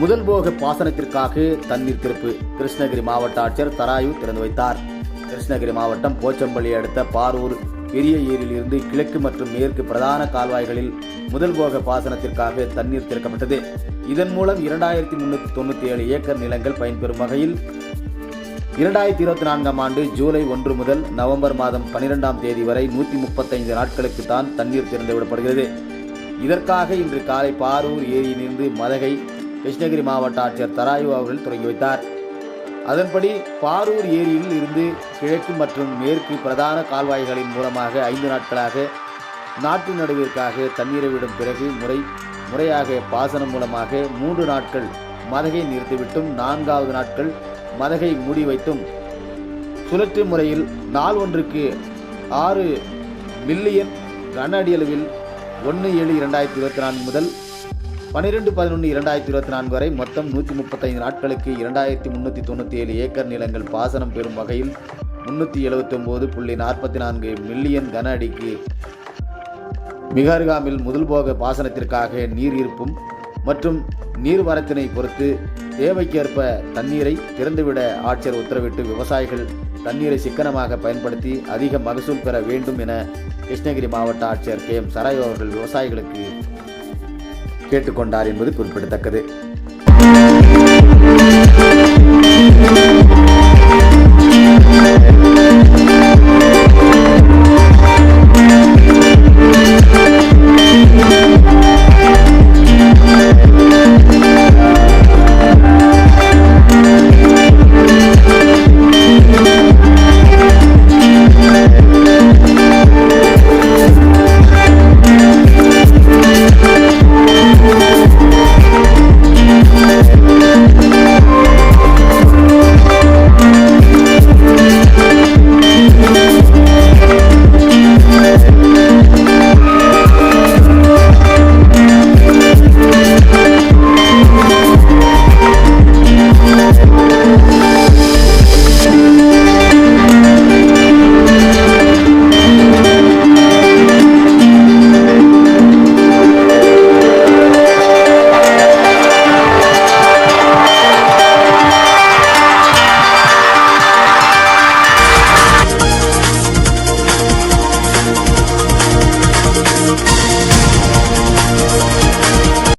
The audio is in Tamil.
முதல்போக பாசனத்திற்காக தண்ணீர் திறப்பு கிருஷ்ணகிரி மாவட்ட ஆட்சியர் தராயு திறந்து வைத்தார். கிருஷ்ணகிரி மாவட்டம் போச்சம்பள்ளி அடுத்த பாரூர் பெரிய ஏரியிலிருந்து கிழக்கு மற்றும் மேற்கு பிரதான கால்வாய்களில் முதல்போக பாசனத்திற்காக தண்ணீர் திறக்கப்பட்டது. இதன் மூலம் இரண்டாயிரத்தி முன்னூற்றி தொண்ணூற்றி ஏழு ஏக்கர் நிலங்கள் பயன்பெறும் வகையில் இரண்டாயிரத்தி இருபத்தி நான்காம் ஆண்டு ஜூலை ஒன்று முதல் நவம்பர் மாதம் பனிரெண்டாம் தேதி வரை நூற்றி முப்பத்தைந்து நாட்களுக்கு தான் தண்ணீர் திறந்துவிடப்படுகிறது. இதற்காக இன்று காலை பாரூர் ஏரியிலிருந்து மதகை கிருஷ்ணகிரி மாவட்ட ஆட்சியர் தராயு அவர்கள் தொடங்கி வைத்தார். அதன்படி பாரூர் ஏரியில் இருந்து கிழக்கு மற்றும் மேற்கு பிரதான கால்வாய்களின் மூலமாக ஐந்து நாட்களாக நாட்டு நடுவிற்காக தண்ணீரை விடும் பிறகு முறை முறையாக பாசனம் மூலமாக மூன்று நாட்கள் மதகை நிறுத்திவிட்டும் நான்காவது நாட்கள் மதகை மூடி வைத்தும். சுழற்று முறையில் நாள் ஒன்றுக்கு ஆறு மில்லியன் கன அடியளவில் ஒன்று ஏழு இரண்டாயிரத்தி இருபத்தி நான்கு முதல் பன்னிரெண்டு பதினொன்று இரண்டாயிரத்தி இருபத்தி நான்கு வரை மொத்தம் நூற்றி முப்பத்தைந்து நாட்களுக்கு இரண்டாயிரத்தி முந்நூற்றி தொண்ணூற்றி ஏழு ஏக்கர் நிலங்கள் பாசனம் பெறும் வகையில் முன்னூற்றி எழுபத்தொம்போது புள்ளி நாற்பத்தி நான்கு மில்லியன் கன அடிக்கு. மிக முதல் முதல்போக பாசனத்திற்காக நீர் இருப்பும் மற்றும் நீர்வரத்தினை பொறுத்து தேவைக்கேற்ப தண்ணீரை திறந்துவிட ஆட்சியர் உத்தரவிட்டு விவசாயிகள் தண்ணீரை சிக்கனமாக பயன்படுத்தி அதிக மகசூல் பெற வேண்டும் என கிருஷ்ணகிரி மாவட்ட ஆட்சியர் கே எம் சராயோ அவர்கள் விவசாயிகளுக்கு கேட்டுக்கொண்டார் என்பது குறிப்பிடத்தக்கது.